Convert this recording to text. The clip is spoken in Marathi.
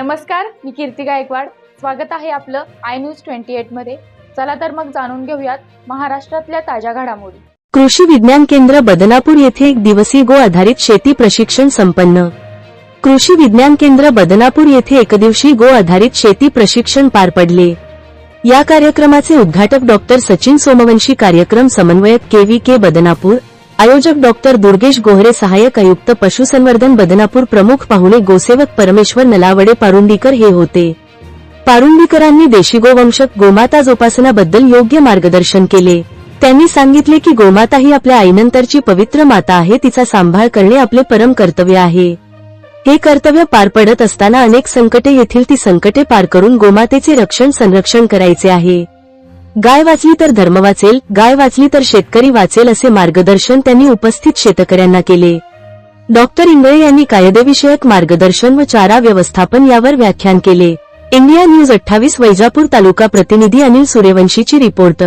नमस्कार मी कीर्ती गायकवाड. स्वागत आहे आपलं आय न्यूज ट्वेंटी एटमध्ये. चला तर मग जाणून घेऊयात महाराष्ट्रातल्या ताज्या घडामोडी. कृषी विज्ञान केंद्र बदनापूर येथे एक दिवसीय गो आधारित शेती प्रशिक्षण संपन्न. कृषी विज्ञान केंद्र बदनापूर येथे एकदिवसीय गो आधारित शेती प्रशिक्षण पार पडले. या कार्यक्रमाचे उद्घाटक डॉक्टर सचिन सोमवंशी कार्यक्रम समन्वयक के व्ही के बदनापूर आयोजक डॉक्टर दुर्गेश गोहरे सहाय्यक आयुक्त पशुसंवर्धन बदनापूर प्रमुख पाहुणे गोसेवक परमेश्वर नलावडे पारुंडीकर हे होते. पारुंडीकरांनी देशी गोवंशक गोमाता जोपासनाबद्दल योग्य मार्गदर्शन केले. त्यांनी सांगितले की गोमाता ही आपल्या आईनंतरची पवित्र माता आहे तिचा सांभाळ करणे आपले परम कर्तव्य आहे. हे कर्तव्य पार पडत असताना अनेक संकटे येथील ती संकटे पार करून गोमातेचे रक्षण संरक्षण करायचे आहे. गाय वाचली तर धर्म वाचेल गाय वाचली तर शेतकरी वाचेल असे मार्गदर्शन त्यांनी उपस्थित शेतकऱ्यांना केले. डॉक्टर इंगळे यांनी कायदेविषयक मार्गदर्शन व चारा व्यवस्थापन यावर व्याख्यान केले. इंडिया न्यूज अठ्ठावीस वैजापूर तालुका प्रतिनिधी अनिल सूर्यवंशीची रिपोर्ट.